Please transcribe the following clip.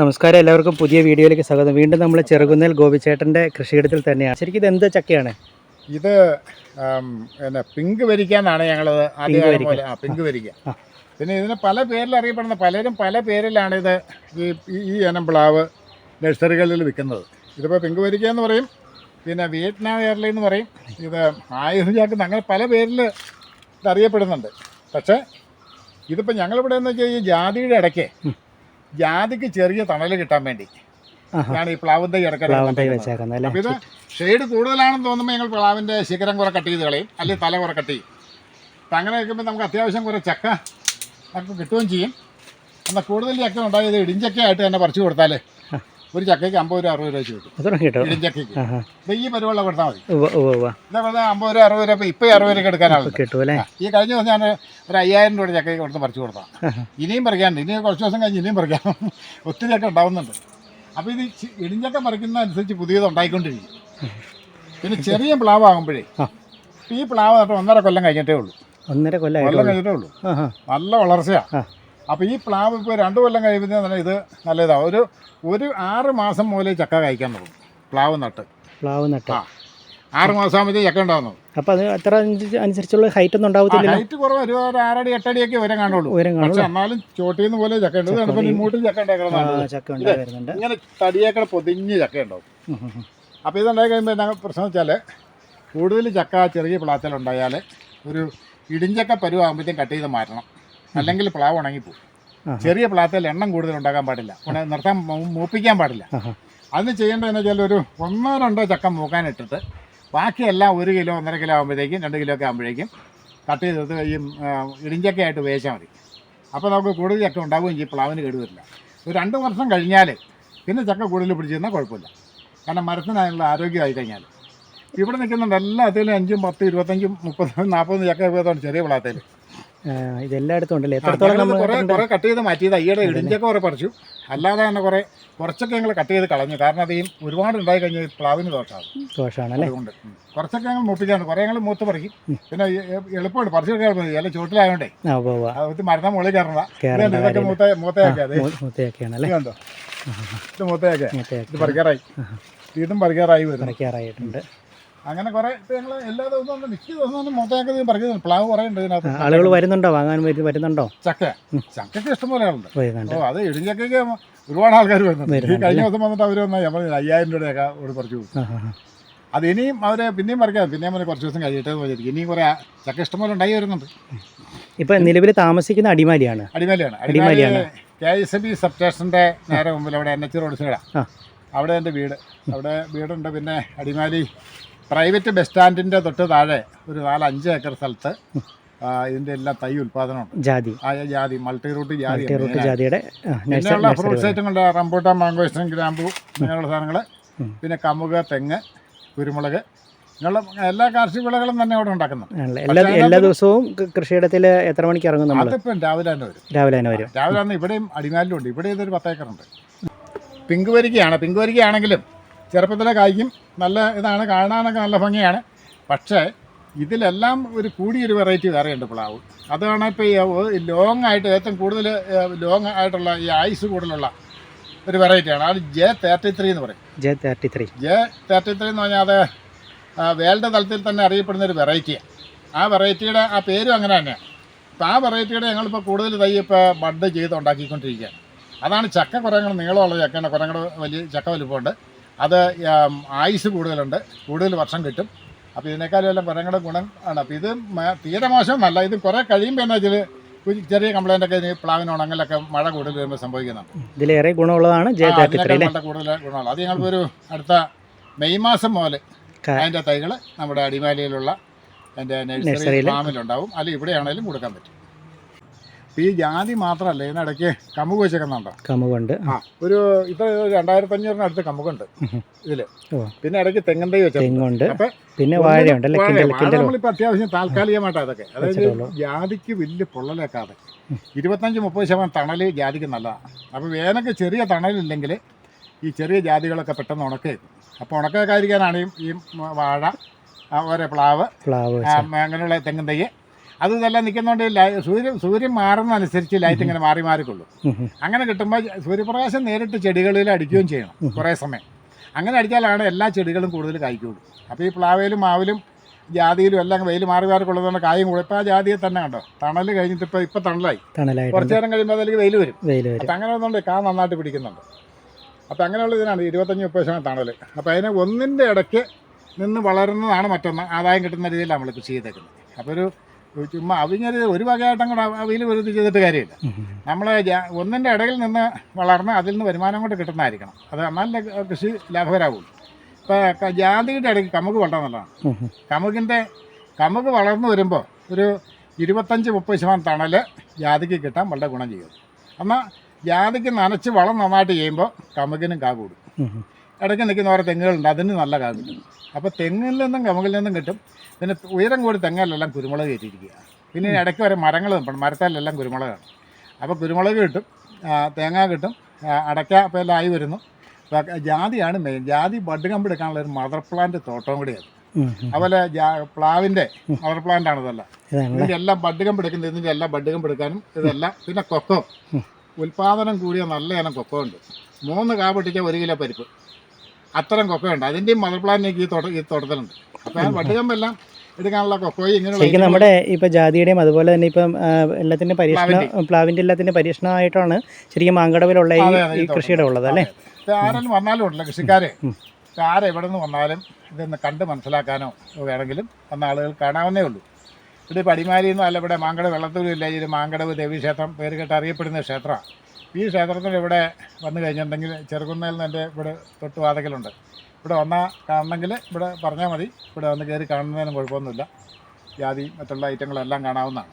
നമസ്കാരം എല്ലാവർക്കും പുതിയ വീഡിയോയിലേക്ക് സ്വാഗതം. വീണ്ടും നമ്മൾ ചെറുകുന്നേൽ ഗോപിച്ചേട്ടന്റെ കൃഷിയിടത്തിൽ തന്നെയാണ്. ശരിക്കും ഇത് എന്ത് ചക്കയാണ്? ഇത് പിന്നെ പിങ്ക് വരിക്കാന്നാണ് ഞങ്ങളത് ആദ്യം വരിക്ക. പോലെ. ആ പിങ്ക് വരിക്ക. പിന്നെ ഇതിന് പല പേരിൽ അറിയപ്പെടുന്ന പലരും പല പേരിലാണ് ഇത് ഈ ഇനം പ്ലാവ് നഴ്സറികളിൽ വിൽക്കുന്നത്. ഇതിപ്പോൾ പിങ്ക് വരിക്ക എന്ന് പറയും പിന്നെ വിയറ്റ്നാം എയർലൈൻ എന്ന് പറയും. ഇത് ആയുർജാക്ക് അങ്ങനെ പല പേരിൽ ഇത് അറിയപ്പെടുന്നുണ്ട്. പക്ഷേ ഇതിപ്പോൾ ഞങ്ങളിവിടെ എന്ന് വെച്ചാൽ ഈ ജാതിയുടെ ഇടയ്ക്ക് ജാതിക്ക് ചെറിയ തണൽ കിട്ടാൻ വേണ്ടി. ഞാൻ ഈ പ്ലാവും തൈ ഇടയ്ക്കിടയ്ക്ക് പ്ലാവൻ തൈ നട്ടിരിക്കുന്നത്. വെച്ചേക്കുന്നത് അല്ലേ? അപ്പോൾ ഇത് ഷെയ്ഡ് കൂടുതലാണെന്ന് തോന്നുമ്പോൾ ഞങ്ങൾ പ്ലാവിന്റെ ശിഖരം കുറെ കട്ട് ചെയ്ത് കളയും. അല്ലെങ്കിൽ തല കുറെ കട്ട് ചെയ്യും. അപ്പം അങ്ങനെ വയ്ക്കുമ്പോൾ നമുക്ക് അത്യാവശ്യം കുറെ ചക്ക നമുക്ക് കിട്ടുകയും ചെയ്യും. എന്നാൽ കൂടുതൽ ചക്ക ഉണ്ടായത് ഇടിഞ്ചക്കയായിട്ട് തന്നെ പറിച്ചു കൊടുത്താൽ ഒരു ചക്കയ്ക്ക് അമ്പത് രൂപ അറുപത് രൂപ വെച്ച് കിട്ടും. അത്ര കിട്ടും. ഇടിഞ്ചക്കയ്ക്ക് ആഹാ. അപ്പോൾ ഈ പരിപാടി കൊടുത്താൽ മതി. ഉവ്വ് ഉവ്വ് ഉവ്വ്. ഇതേപോലെ അമ്പത് രൂപ അറുപത് രൂപ ഇപ്പൊ അറുപത് രൂപ എടുക്കാനാണ് കിട്ടും അല്ലേ? ഈ കഴിഞ്ഞ ദിവസം ഞാൻ ഒരു അയ്യായിരം രൂപയുടെ ചക്കയ്ക്ക് കൊടുത്ത് പറിച്ചു കൊടുത്താൽ ഇനിയും പറിക്കാനുണ്ട്. ഇനി കുറച്ച് ദിവസം കഴിഞ്ഞ് ഇനിയും പറിക്കാം. ഒത്തിരി ചക്ക ഉണ്ടാവുന്നുണ്ട്. അപ്പോൾ ഇത് ചി- ഇടിഞ്ചക്ക പറിക്കുന്ന അനുസരിച്ച് പുതിയത് ഉണ്ടായിക്കൊണ്ടിരിക്കും. പിന്നെ ചെറിയ പ്ലാവ് ആകുമ്പോഴേ ഈ പ്ലാവ് നട്ട് ഒന്നര കൊല്ലം കഴിഞ്ഞിട്ടേ ഉള്ളൂ. ഒന്നര കൊല്ലം കഴിഞ്ഞിട്ടേ ഉള്ളൂ. ആഹാ. നല്ല വളർച്ചയാണ് ആ. അപ്പോൾ ഈ പ്ലാവ് ഇപ്പോൾ രണ്ട് കൊല്ലം കഴിയുമ്പോൾ ഇത് നല്ലതാണ് ഒരു ഒരു ആറ് മാസം മുതലേ ചക്ക കഴിക്കാൻ തുടങ്ങും. പ്ലാവ് നട്ട്. പ്ലാവ് നട്ട്. ആ. ആറ് മാസം ആകുമ്പോൾ ചക്ക ഉണ്ടാകുന്നത് അപ്പോൾ അത് അത്ര അനുസരിച്ചുള്ള ഹൈറ്റ് ഒന്നും ഉണ്ടാവത്തില്ല ഹൈറ്റ് കുറവ് ഒരു ആറടി എട്ടടിയൊക്കെ ഉയരം കാണുള്ളൂ. ഉയരം പക്ഷെ എന്നാലും ചോട്ടിന്ന് പോലെ ചക്ക ഉണ്ട്. ഇതാണ് ഇപ്പം ഇങ്ങോട്ടും ചക്ക ഉണ്ടാക്കണം ചക്ക ഉണ്ടാകുന്നുണ്ട് ഇങ്ങനെ തടിയേക്കടെ പൊതിഞ്ഞ് ചക്ക ഉണ്ടാവും. അപ്പോൾ ഇതുണ്ടായി കഴിയുമ്പോൾ എന്നാ പ്രശ്നം വെച്ചാൽ കൂടുതൽ ചക്ക ചെറിയ പ്ലാത്തിലുണ്ടായാൽ ഒരു ഇടിഞ്ചക്ക പരുവാകുമ്പോഴത്തേക്കും കട്ട് ചെയ്ത് മാറ്റണം. അല്ലെങ്കിൽ പ്ലാവ് ഉണങ്ങിപ്പോവും. ആഹാ. ചെറിയ പ്ലാത്തിൽ എണ്ണം കൂടുതൽ ഉണ്ടാക്കാൻ പാടില്ല. നിർത്താൻ മൂപ്പിക്കാൻ പാടില്ല. അതിന് ചെയ്യേണ്ടതെന്ന് വെച്ചാൽ ഒരു ഒന്നോ രണ്ടോ ചക്ക മൂക്കാനിട്ടിട്ട് ബാക്കിയെല്ലാം ഒരു കിലോ ഒന്നര കിലോ ആകുമ്പോഴേക്കും രണ്ട് കിലോ ഒക്കെ ആകുമ്പോഴേക്കും കട്ട് ചെയ്തെടുത്ത് ഈ ഇടിഞ്ചക്കയായിട്ട് ഉപയോഗിച്ചാൽ മതി. അപ്പോൾ നമുക്ക് കൂടുതൽ ചക്ക ഉണ്ടാവുകയും ചെയ്യും. പ്ലാവിന് കേടുവരില്ല ഒരു രണ്ട് വർഷം കഴിഞ്ഞാൽ പിന്നെ ചക്ക കൂടുതൽ പിടിച്ചിരുന്നാൽ കുഴപ്പമില്ല. കാരണം മരത്തിനായുള്ള ആരോഗ്യമായി കഴിഞ്ഞാൽ. ഇവിടെ നിൽക്കുന്നുണ്ട് എല്ലാ അതിലും അഞ്ചും പത്തും ഇരുപത്തഞ്ചും മുപ്പത് നാൽപ്പത് ചക്ക ചെറിയ പ്ലാത്തേൽ ഇതെല്ലായിടത്തും ഉണ്ടല്ലേ? എത്രത്തോളം നമ്മൾ കുറേ കുറേ കട്ട് ചെയ്ത് മാറ്റിയത്. ഈയിടെ ഇടിഞ്ചക്ക കുറേ പറിച്ചു. അല്ലാതെ തന്നെ കുറേ കുറച്ചൊക്കെ ഞങ്ങൾ കട്ട് ചെയ്ത് കളഞ്ഞു. കാരണം അത് ഈ ഒരുപാട് ഉണ്ടായി കഴിഞ്ഞാൽ പ്ലാവിന് ദോഷമാണ് ദോഷമാണ് അല്ലേ അതുകൊണ്ട് കുറച്ചൊക്കെ ഞങ്ങൾ മൂപ്പിക്കാണ് കുറേ ഞങ്ങൾ മൂത്ത് പറിക്കും. പിന്നെ എളുപ്പമാണ് പറിച്ചു മതി. അല്ല ചുവട്ടിലായോണ്ടേ. മരുന്ന മുകളിൽ ഇതുണ്ട്, ഇതൊക്കെ മൂത്ത മൂത്തയൊക്കെ അതെ മൂത്തയൊക്കെയാണ് അല്ലേ? ഇത് മൂത്തയൊക്കെ ഇത് പറിക്കാറായി. ഇതും പറിക്കാറായി വരുന്നു. പറിക്കാറായിട്ടുണ്ട്. അങ്ങനെ കുറേ ഞങ്ങൾ എല്ലാ ദിവസവും മിക്ക ദിവസവും മൊത്തം പറഞ്ഞു പ്ലാവ് കുറേ ഉണ്ട് ഇതിനകത്ത്. ആളുകൾ വരുന്നുണ്ടോ? വാങ്ങാൻ വരു- വരുന്നുണ്ടോ? ചക്ക. ചക്കയ്ക്ക് ഇഷ്ടംപോലെ ആളുണ്ട്. ഓ അത് ഇടിഞ്ചക്കയ്ക്ക് ഒരുപാട് ആൾക്കാർ വരുന്നുണ്ട്. ഈ കഴിഞ്ഞ ദിവസം വന്നിട്ട് അവർ വന്നാൽ നമ്മൾ അയ്യായിരം രൂപയൊക്കെ ഒരു പറിച്ചു. അത് ഇനിയും അവരെ പിന്നെയും പറിക്കാം. പിന്നെയും അവരെ കുറച്ച് ദിവസം കഴിയട്ടെ എന്ന് വിചാരിക്കും. ഇനിയും കുറേ ചക്ക ഇഷ്ടംപോലെ ഉണ്ടായി വരുന്നുണ്ട്. ഇപ്പൊ നിലവിൽ താമസിക്കുന്ന അടിമാലിയാണ്. അടിമാലിയാണ്. അടിമാലിയാണ്. കെ എസ് ബി സബ് സ്റ്റേഷന്റെ നേരെ മുമ്പിൽ അവിടെ എൻ എച്ച് റോഡ് സൈഡാണ് അവിടെ എന്റെ വീട്. അവിടെ വീടുണ്ട് പിന്നെ അടിമാലി പ്രൈവറ്റ് ബസ് സ്റ്റാൻഡിന്റെ തൊട്ട് താഴെ ഒരു നാല് അഞ്ച് ഏക്കർ സ്ഥലത്ത് ഇതിന്റെ ഇതിന്റെ എല്ലാം തൈ ഉൽപാദനമുണ്ട് ജാതി. ആ ജാതി മൾട്ടി റൂട്ട് ജാതി റൂട്ട് ജാതിയുടെ പിന്നെയുള്ള ഫ്രൂട്ട്സ് ഐറ്റങ്ങളുടെ റംബൂട്ടാൻ ഇഷ്ടം ഗ്രാമ്പു അങ്ങനെയുള്ള സാധനങ്ങൾ പിന്നെ കമുക തെങ്ങ് കുരുമുളക് ഇങ്ങനെയുള്ള എല്ലാ കാർഷിക വിളകളും തന്നെ അവിടെ ഉണ്ടാക്കുന്നു എല്ലാ എല്ലാ ദിവസവും കൃഷിയിടത്തിൽ എത്ര മണിക്ക് ഇറങ്ങും നമ്മൾ അതിപ്പം രാവിലെ തന്നെ വരും. രാവിലെ തന്നെ വരും. രാവിലെ തന്നെ ഇവിടെയും അടിമാലിലും ഉണ്ട് ഇവിടെ ഇതൊരു പത്തേക്കറുണ്ട് പിങ്ക് വരികയാണ്. പിങ്ക് വരിക്കയാണെങ്കിലും ചെറുപ്പത്തിലെ കായ്ക്കും. നല്ല ഇതാണ് കാണാനൊക്കെ നല്ല ഭംഗിയാണ്. പക്ഷേ ഇതിലെല്ലാം ഒരു കൂടിയൊരു വെറൈറ്റി വേറെയുണ്ട് പ്ലാവ്. അതാണ് ഇപ്പോൾ ഈ ലോങ് ആയിട്ട് ഏറ്റവും കൂടുതൽ ലോങ് ആയിട്ടുള്ള ഈ ആയുസ് കൂടുതലുള്ള ഒരു വെറൈറ്റിയാണ് അത് ജെ തേർട്ടി ത്രീ എന്ന് പറയും. J thirty three J thirty three എന്ന് പറഞ്ഞാൽ അത് വേൾഡ് തലത്തിൽ തന്നെ അറിയപ്പെടുന്ന ഒരു വെറൈറ്റിയാണ് ആ വെറൈറ്റിയുടെ ആ പേരും അങ്ങനെ തന്നെയാണ് അപ്പോൾ ആ വെറൈറ്റിയുടെ ഞങ്ങളിപ്പോൾ കൂടുതൽ തൈ ഇപ്പോൾ ബഡ് ചെയ്ത് ഉണ്ടാക്കിക്കൊണ്ടിരിക്കുകയാണ്. അതാണ് ചക്ക കുറേ നീളമുള്ള ചക്കയാണ് കുറേ വലിയ ചക്ക വലുപ്പമുണ്ട്. അത് ആയുസ് കൂടുതലുണ്ട്. കൂടുതൽ വർഷം കിട്ടും. അപ്പോൾ ഇതിനേക്കാളും എല്ലാം കുറേ ഗുണം ആണ്. അപ്പോൾ ഇത് തീരെ മോശമല്ല ഇത് കുറേ കഴിയുമ്പോൾ എന്നാ വെച്ചാൽ ഒരു ചെറിയ കംപ്ലൈന്റ് ഒക്കെ പ്ലാവിന് ഉണങ്ങലൊക്കെ മഴ കൂടുതൽ വരുമ്പോൾ സംഭവിക്കുന്നുണ്ട് ഇതിലേറെ ഗുണമുള്ളതാണ് കൂടുതൽ ഗുണമുള്ള. അത് ഞങ്ങൾക്ക് ഒരു അടുത്ത മെയ് മാസം മുതൽ അതിന്റെ തൈകൾ നമ്മുടെ അടിമാലിയിലുള്ള എന്റെ നഴ്സറി? ഫാമിലുണ്ടാവും. അല്ലെങ്കിൽ ഇവിടെയാണെങ്കിലും കൊടുക്കാൻ പറ്റും. ഈ ജാതി മാത്രമല്ല ഇതിനിടയ്ക്ക് കമുക് വെച്ചേക്കുന്നുണ്ടോ. കമുകുണ്ട്. ആ ഒരു ഇത്ര രണ്ടായിരത്തി അഞ്ഞൂറിന് അടുത്ത് കമുകുണ്ട് ഇതിൽ. പിന്നെ ഇടയ്ക്ക് തെങ്ങൻ തൈ വെച്ചുണ്ട് തെങ്ങുണ്ട്. പിന്നെ വാഴയുണ്ട് നമ്മളിപ്പോ നമ്മളിപ്പോൾ അത്യാവശ്യം താൽക്കാലികമായിട്ട് അതൊക്കെ അതായത്. ജാതിക്ക് വലിയ പൊള്ളലേക്കാതെ. ഇരുപത്തഞ്ച് മുപ്പത് ശതമാനം തണൽ ജാതിക്ക് നല്ലതാണ് അപ്പോൾ വേനൊക്കെ ചെറിയ തണലില്ലെങ്കിൽ ഈ ചെറിയ ജാതികളൊക്കെ പെട്ടെന്ന് ഉണക്കേക്കും. അപ്പോൾ ഉണക്കാതിരിക്കാനാണ് ഈ വാഴ ഓരോ പ്ലാവ് അങ്ങനെയുള്ള തെങ്ങും തൈ അത് ഇതെല്ലാം നിൽക്കുന്നതുകൊണ്ട് സൂര്യൻ സൂര്യൻ മാറുന്നതനുസരിച്ച് ലൈറ്റ് ഇങ്ങനെ മാറി മാറിക്കൊള്ളും. അങ്ങനെ കിട്ടുമ്പോൾ സൂര്യപ്രകാശം നേരിട്ട് ചെടികളിൽ അടിക്കുകയും ചെയ്യണം കുറേ സമയം. അങ്ങനെ അടിച്ചാലാണ് എല്ലാ ചെടികളും കൂടുതൽ കായ്ക്കുള്ളൂ. അപ്പോൾ ഈ പ്ലാവയിലും മാവിലും ജാതിയിലും എല്ലാം വെയിൽ മാറി മാറി കൊള്ളുന്നതുകൊണ്ട് കായും കൂടെ. ഇപ്പോൾ ആ ജാതിയെ തന്നെ കണ്ടോ? തണൽ കഴിഞ്ഞിട്ട് ഇപ്പോൾ ഇപ്പോൾ തണലായി. കുറച്ച് നേരം കഴിയുമ്പോൾ അതിലേക്ക് വെയിൽ വരും. അപ്പം അങ്ങനെ ഒന്നുണ്ട് കാ നന്നായിട്ട് പിടിക്കുന്നുണ്ട്. അപ്പം അങ്ങനെയുള്ള ഇതിനാണ് ഇരുപത്തഞ്ച് മുപ്പത് ശതമാനം തണൽ. അപ്പം അതിനെ ഒന്നിന്റെ ഇടയ്ക്ക് നിന്ന് വളരുന്നതാണ് മറ്റൊന്ന്. ആദായം കിട്ടുന്ന രീതിയിലാണ് നമ്മൾ കൃഷി ചെയ്തേക്കുന്നത്. അപ്പോൾ ഒരു ചുമ്മാ അവിഞ്ഞൊരു ഒരു വകയായിട്ട് അങ്ങോട്ട് അവയിൽ വെറുതെ ചെയ്തിട്ട് കാര്യമില്ല. നമ്മൾ ഒന്നിന്റെ ഇടയിൽ നിന്ന് വളർന്ന് അതിൽ നിന്ന് വരുമാനം കൊണ്ട് കിട്ടുന്നതായിരിക്കണം അത് നല്ല കൃഷി ലാഭകരാകുള്ളൂ ഇപ്പോൾ ജാതിയുടെ ഇടയ്ക്ക് കമുക് വളരെ നല്ലതാണ്. കമുകിന്റെ കമുക് വളർന്നു വരുമ്പോൾ ഒരു ഇരുപത്തഞ്ച് മുപ്പത് ശതമാനം തണൽ ജാതിക്ക് കിട്ടാൻ വളരെ ഗുണം ചെയ്യും എന്നാൽ ജാതിക്ക് നനച്ച് വളം നന്നായിട്ട് ചെയ്യുമ്പോൾ കമുകിനും കാ കൂടും. ഇടയ്ക്ക് നിൽക്കുന്ന ഓരോ തെങ്ങുകളുണ്ട്. അതിന് നല്ല കാ കിട്ടും അപ്പോൾ തെങ്ങിൽ നിന്നും കമുകിൽ നിന്നും കിട്ടും. പിന്നെ ഉയരം കൂടി തെങ്ങിലെല്ലാം കുരുമുളക് കയറ്റിയിരിക്കുക പിന്നെ ഇടയ്ക്ക് വരെ മരങ്ങൾ നിൽപ്പണം മരത്താലെല്ലാം കുരുമുളകാണ്. അപ്പോൾ കുരുമുളക് കിട്ടും തേങ്ങ കിട്ടും അടയ്ക്ക അപ്പോൾ എല്ലാം ആയി വരുന്നു. ജാതിയാണ് മെയിൻ ജാതി ബഡ് കമ്പ് എടുക്കാനുള്ള ഒരു മദർ പ്ലാന്റ് തോട്ടവും കൂടിയാണ്. അതുപോലെ പ്ലാവിന്റെ മദർ പ്ലാന്റ് ആണ് ഇതെല്ലാം. ഇതിന്റെ എല്ലാം ബഡ് കമ്പ് എടുക്കുന്നത്. ഇതിന്റെ എല്ലാം ബഡ് കമ്പ് എടുക്കാനും ഇതെല്ലാം. പിന്നെ കൊക്കോ. ഉൽപാദനം കൂടിയ നല്ല ഇനം കൊക്കോ ഉണ്ട്. മൂന്ന് കാ പൊട്ടിക്കാൻ ഒരു കിലോ പരിപ്പ്. അത്തരം കൊക്കയുണ്ട് അതിന്റെയും മദർ പ്ലാന്റിലേക്ക് ഈ തോട്ട ഈ തോട്ടത്തിലുണ്ട് അപ്പോൾ ആ ബഡ് കമ്പെല്ലാം എടുക്കാനുള്ള കൊക്കോയും ഇങ്ങനെയുള്ള ശരിക്കും നമ്മുടെ ഇപ്പം ജാതിയുടെയും അതുപോലെ തന്നെ ഇപ്പം ആ, പരീക്ഷണം പരീക്ഷണ എല്ലാത്തിന്റെ പരീക്ഷണമായിട്ടാണ് ശരിക്കും മാങ്കടവിലുള്ള ഈ കൃഷിയുടെ ഉള്ളത് അല്ലേ? ഇത് ആരെങ്കിലും വന്നാലും ഉണ്ടല്ലോ കൃഷിക്കാരെ. ഇത് ആരെ എവിടെ നിന്ന് വന്നാലും ഇതൊന്ന് കണ്ട് മനസ്സിലാക്കാനോ വേണമെങ്കിലും വന്ന ആളുകൾ കാണാവുന്നേ ഉള്ളൂ. ഇവിടെ പടിമാരിയൊന്നും അല്ല ഇവിടെ മാങ്കട വെള്ളത്തൂരില്ല. ഒരു മാങ്കടവ് ദേവീക്ഷേത്രം പേര് കേട്ട് അറിയപ്പെടുന്ന ക്ഷേത്രമാണ്. ഈ ക്ഷേത്രത്തിൽ ഇവിടെ വന്നു കഴിഞ്ഞിട്ടുണ്ടെങ്കിൽ ചെറുകുന്നയിൽ നിന്ന് എന്റെ ഇവിടെ തൊട്ട് വാതകലുണ്ട് ഇവിടെ വന്നാൽ കാണണമെങ്കിൽ ഇവിടെ പറഞ്ഞാൽ മതി. ഇവിടെ വന്ന് കയറി കാണുന്നതിനും കുഴപ്പമൊന്നുമില്ല. ജാതി മറ്റുള്ള ഐറ്റങ്ങളെല്ലാം കാണാവുന്നതാണ്.